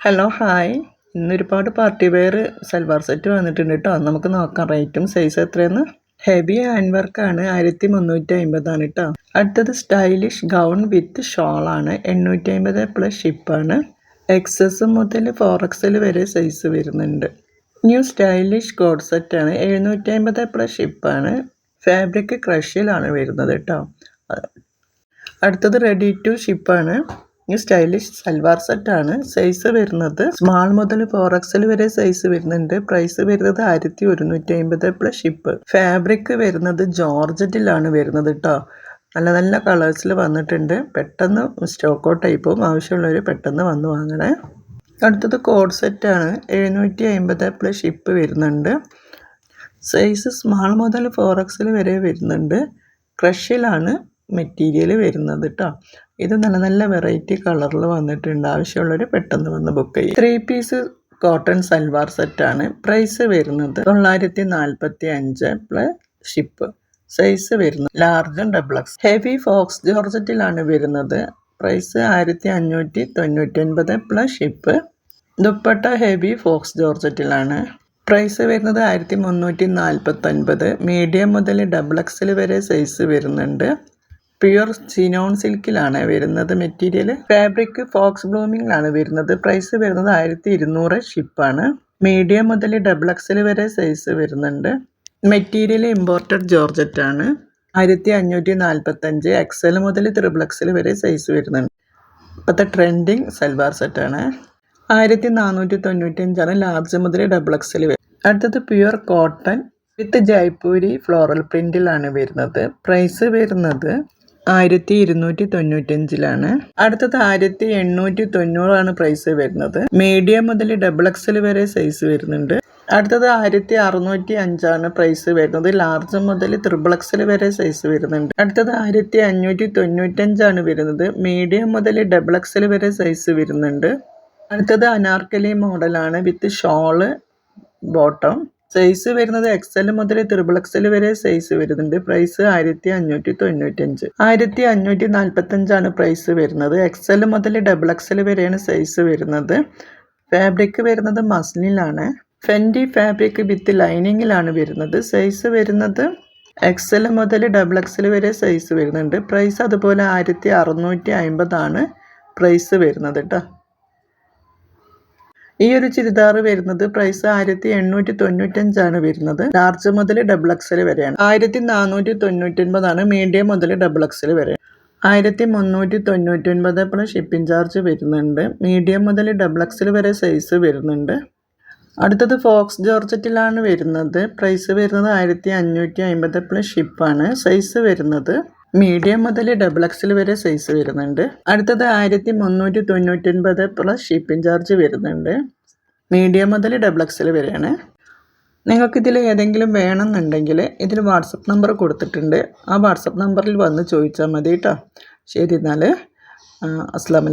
Hello hi ഇന്ന് ഒരുപാട് party wear salwar set വന്നിട്ടുണ്ട് കേട്ടോ നമുക്ക് നോക്കാം റേറ്റും സൈസ് എത്രയെന്ന് ഹെവി ഹാൻഡ് വർക്കാണ് ആയിരത്തി മുന്നൂറ്റി അമ്പതാണ് കേട്ടോ അടുത്തത് സ്റ്റൈലിഷ് ഗൗൺ വിത്ത് ഷോളാണ് എണ്ണൂറ്റി അമ്പത് പ്ലസ് ഷിപ്പാണ് എക്സസ് മുതൽ ഫോർ എക്സൽ വരെ സൈസ് വരുന്നുണ്ട്. ന്യൂ സ്റ്റൈലിഷ് കോഡ് സെറ്റാണ് എഴുന്നൂറ്റി അമ്പത് പ്ലസ് ഷിപ്പാണ് ഫാബ്രിക് ക്രഷിലാണ് വരുന്നത് കേട്ടോ അടുത്തത് റെഡി ടു ഷിപ്പാണ് ഈ സ്റ്റൈലിഷ് സൽവാർ സെറ്റ് ആണ്. സൈസ് വരുന്നത് സ്മാൾ മുതൽ ഫോർ എക്സൽ വരെ സൈസ് വരുന്നുണ്ട്. പ്രൈസ് വരുന്നത് ആയിരത്തി ഒരുന്നൂറ്റി അമ്പത് പ്ലസ് ഷിപ്പ് ഫാബ്രിക് വരുന്നത് ജോർജറ്റിലാണ് വരുന്നത് കേട്ടോ നല്ല നല്ല കളേഴ്സിൽ വന്നിട്ടുണ്ട്. പെട്ടെന്ന് സ്റ്റോക്ക് ഔട്ട് ആയിപ്പോവും ആവശ്യമുള്ളവർ പെട്ടെന്ന് വന്ന് വാങ്ങണേ. അടുത്തത് കോഡ് സെറ്റാണ് എഴുന്നൂറ്റി അമ്പത് പ്ലസ് ഷിപ്പ് വരുന്നുണ്ട്. സൈസ് സ്മാൾ മുതൽ ഫോർ എക്സൽ വരെ വരുന്നുണ്ട്. ക്രഷിലാണ് മെറ്റീരിയൽ വരുന്നത് കേട്ടോ ഇത് നല്ല നല്ല വെറൈറ്റി കളറിൽ വന്നിട്ടുണ്ട്. ആവശ്യമുള്ളവർ പെട്ടെന്ന് വന്ന് ബുക്ക് ചെയ്യും. ത്രീ പീസ് കോട്ടൺ സൽവാർ സെറ്റാണ് പ്രൈസ് വരുന്നത് തൊള്ളായിരത്തി നാൽപ്പത്തി അഞ്ച് പ്ലസ് ഷിപ്പ് സൈസ് വരുന്നത് large double X heavy faux ജോർജറ്റിലാണ് വരുന്നത് പ്രൈസ് ആയിരത്തി അഞ്ഞൂറ്റി തൊണ്ണൂറ്റി ഒൻപത് plus ship dupatta heavy faux ജോർജറ്റിലാണ് price വരുന്നത് ആയിരത്തി മുന്നൂറ്റി നാൽപ്പത്തൊൻപത് മീഡിയം മുതൽ ഡബിൾ എക്സിൽ വരെ സൈസ് വരുന്നുണ്ട്. പ്യുർ സിനോൺ സിൽക്കിലാണ് വരുന്നത് മെറ്റീരിയൽ ഫാബ്രിക് ഫോക്സ് ബ്ലൂമിങ്ങിലാണ് വരുന്നത്. പ്രൈസ് വരുന്നത് ആയിരത്തി ഇരുന്നൂറ് ഷിപ്പാണ് മീഡിയം മുതൽ ഡബിൾ എക്സൽ വരെ സൈസ് വരുന്നുണ്ട്. മെറ്റീരിയൽ ഇമ്പോർട്ടഡ് ജോർജറ്റ് ആണ്. ആയിരത്തി അഞ്ഞൂറ്റി നാൽപ്പത്തഞ്ച് എക്സൽ മുതൽ ത്രിബിൾ എക്സൽ വരെ സൈസ് വരുന്നുണ്ട്. ഇപ്പോഴത്തെ ട്രെൻഡിങ് സൽവാർ സെറ്റാണ് ആയിരത്തി നാനൂറ്റി തൊണ്ണൂറ്റഞ്ചാണ് ലാർജ് മുതൽ ഡബിൾ എക്സൽ വരെ. അടുത്തത് pure cotton with Jaipuri floral പ്രിന്റിലാണ് വരുന്നത്. പ്രൈസ് വരുന്നത് ആയിരത്തി ഇരുന്നൂറ്റി തൊണ്ണൂറ്റഞ്ചിലാണ് അടുത്തത് ആയിരത്തി എണ്ണൂറ്റി തൊണ്ണൂറാണ് പ്രൈസ് വരുന്നത്. മീഡിയം മുതൽ ഡബിൾ എക്സൽ വരെ സൈസ് വരുന്നുണ്ട്. അടുത്തത് ആയിരത്തി അറുന്നൂറ്റി അഞ്ചാണ് പ്രൈസ് വരുന്നത്. ലാർജ് മുതൽ ത്രിബിൾ എക്സൽ വരെ സൈസ് വരുന്നുണ്ട്. അടുത്തത് ആയിരത്തി അഞ്ഞൂറ്റി തൊണ്ണൂറ്റഞ്ചാണ് വരുന്നത്. മീഡിയം മുതൽ ഡബിൾ എക്സൽ വരെ സൈസ് വരുന്നുണ്ട്. അടുത്തത് അനാർക്കലി മോഡലാണ് വിത്ത് ഷോൾ ബോട്ടം സൈസ് വരുന്നത് എക്സൽ മുതൽ ത്രിബിൾ എക്സൽ വരെ സൈസ് വരുന്നുണ്ട്. പ്രൈസ് ആയിരത്തി അഞ്ഞൂറ്റി തൊണ്ണൂറ്റഞ്ച് ആയിരത്തി അഞ്ഞൂറ്റി നാൽപ്പത്തഞ്ചാണ് പ്രൈസ് വരുന്നത്. എക്സൽ മുതൽ ഡബിൾ എക്സൽ വരെയാണ് സൈസ് വരുന്നത്. ഫാബ്രിക് വരുന്നത് മസ്ലിനാണ് ഫെൻഡി ഫാബ്രിക് വിത്ത് ലൈനിങ്ങിലാണ് വരുന്നത്. സൈസ് വരുന്നത് എക്സൽ മുതൽ ഡബിൾ എക്സൽ വരെ സൈസ് വരുന്നുണ്ട്. പ്രൈസ് അതുപോലെ ആയിരത്തി അറുന്നൂറ്റി അമ്പതാണ് പ്രൈസ് വരുന്നത് കേട്ടോ ഈ ഒരു ചുരിദാർ വരുന്നത് പ്രൈസ് ആയിരത്തി എണ്ണൂറ്റി തൊണ്ണൂറ്റഞ്ചാണ് വരുന്നത്. ലാർജ് മുതൽ ഡബിൾ എക്സൽ വരെയാണ്. ആയിരത്തി നാനൂറ്റി തൊണ്ണൂറ്റൊൻപതാണ് മീഡിയം മുതൽ ഡബിൾ എക്സൽ വരെ. ആയിരത്തി മുന്നൂറ്റി തൊണ്ണൂറ്റൊൻപത് പ്ലസ് ഷിപ്പിംഗ് ചാർജ് വരുന്നുണ്ട്. മീഡിയം മുതൽ ഡബിൾ എക്സൽ വരെ സൈസ് വരുന്നുണ്ട്. അടുത്തത് ഫോക്സ് ജോർജറ്റിലാണ് വരുന്നത്. പ്രൈസ് വരുന്നത് ആയിരത്തി അഞ്ഞൂറ്റി അമ്പത് പ്ലസ് ഷിപ്പാണ് സൈസ് വരുന്നത് മീഡിയം മുതൽ ഡബിൾ എക്സൽ വരെ സൈസ് വരുന്നുണ്ട്. അടുത്തത് ആയിരത്തി മുന്നൂറ്റി തൊണ്ണൂറ്റൊൻപത് പ്ലസ് ഷിപ്പിംഗ് ചാർജ് വരുന്നുണ്ട്. മീഡിയം മുതൽ ഡബിൾ എക്സൽ വരെയാണ്. നിങ്ങൾക്കിതിൽ ഏതെങ്കിലും വേണമെന്നുണ്ടെങ്കിൽ ഇതിൽ വാട്സപ്പ് നമ്പർ കൊടുത്തിട്ടുണ്ട്. ആ വാട്സപ്പ് നമ്പറിൽ വന്ന് ചോദിച്ചാൽ മതി കേട്ടോ ശരി എന്നാൽ. അസ്സാം